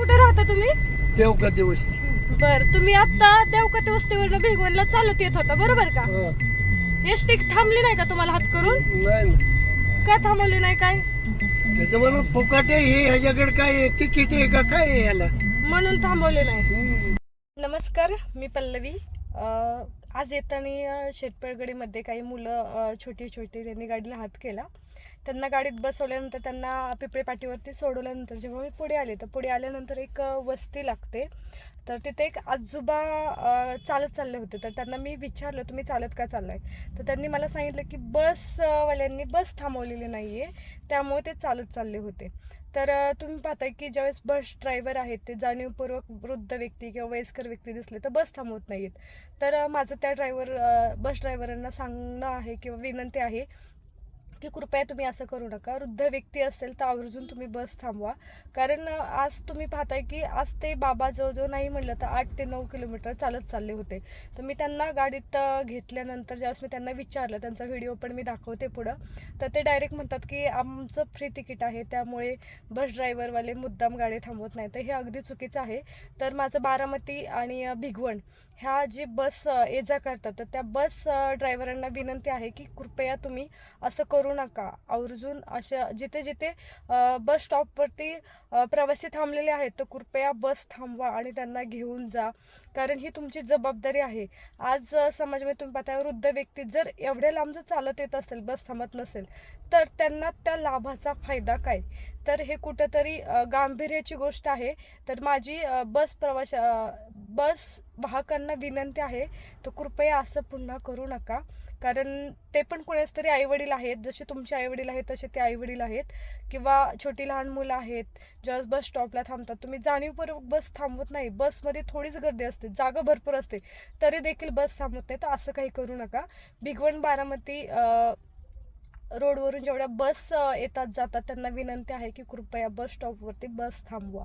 कुठे राहता तुम्ही? देवका दिवस बर तुम्ही आता देवकते वस्तीवरनं भिगवणला चालत येत होता बरोबर का? एसटी थांबली नाही का तुम्हाला हात करून? नाही ना का थांबवली नाही काय? त्याचं म्हणून फुकाटे हे ह्याच्याकडे काय आहे? तिकीट आहे का? काय आहे याला? म्हणून थांबवले नाही. हम्म. नमस्कार मी पल्लवी. अ, आज येताना शेतपळगडीमध्ये काही मुलं अ, छोटी छोटी त्यांनी गाडीला हात केला. त्यांना गाडीत बसवल्यानंतर त्यांना पिपळे पाटीवरती सोडवल्यानंतर जेव्हा मी पुढे आले तर पुढे आल्यानंतर एक वस्ती लागते. तर तिथे एक आजोबा चालत चालले होते. तर त्यांना मी विचारलं तुम्ही चालत का चाललाय? तर त्यांनी मला सांगितलं की बसवाल्यांनी बस थांबवलेली नाही आहे त्यामुळे ते चालत चालले होते. तर तुम्ही पाहताय की ज्यावेळेस बस ड्रायव्हर आहेत ते जाणीवपूर्वक वृद्ध व्यक्ती किंवा वयस्कर व्यक्ती दिसले तर बस थांबवत नाहीत तर माझं त्या ड्रायव्हर बस ड्रायव्हरांना सांगणं आहे किंवा विनंती आहे की कृपया तुम्ही असं करू नका. वृद्ध व्यक्ती असेल तर आवर्जून तुम्ही बस थांबवा. कारण आज तुम्ही पाहताय की आज ते बाबा जवळजवळ नाही म्हटलं तर आठ ते नऊ किलोमीटर चालत चालले होते. तर मी त्यांना गाडीत घेतल्यानंतर ज्यावेळेस मी त्यांना विचारलं त्यांचा व्हिडिओ पण मी दाखवते पुढं तर ते डायरेक्ट म्हणतात की आमचं फ्री तिकीट आहे त्यामुळे बस ड्रायव्हरवाले मुद्दाम गाडी थांबवत नाही तर हे अगदी चुकीचं आहे. तर माझं बारामती आणि भिगवण ह्या जी बस ये जा करतात तर त्या बस ड्रायव्हरांना विनंती आहे की कृपया तुम्ही असं करू नका. आवर्जून अशा जिथे जिथे बस स्टॉपवरती प्रवासी थांबलेले आहेत तर कृपया बस थांबवा आणि त्यांना घेऊन जा. कारण ही तुमची जबाबदारी आहे. आज समाजामध्ये तुम्ही पाहता वृद्ध व्यक्ती जर एवढ्या लांब जर चालत येत असेल बस थांबत नसेल तर त्यांना त्या लाभाचा फायदा काय? तर हे कुठंतरी गांभीर्याची गोष्ट आहे. तर माझी बस प्रवाशा बस वाहकांना विनंती आहे तर कृपया असं पुन्हा करू नका. कारण ते पण कोणाच तरी आईवडील आहेत. जसे तुमचे आईवडील आहेत तसे ते आईवडील आहेत. किंवा छोटी लहान मुलं आहेत जेव्हा बस स्टॉपला थांबतात तुम्ही जाणीवपूर्वक बस थांबवत नाही. बसमध्ये थोडीच गर्दी असते जागा भरपूर असते तरी देखील बस थांबवत नाही. तर असं काही करू नका. भिगवण बारामती रोडवरून जेवढ्या बस येतात जातात त्यांना विनंती आहे की कृपया बस स्टॉपवरती बस थांबवा.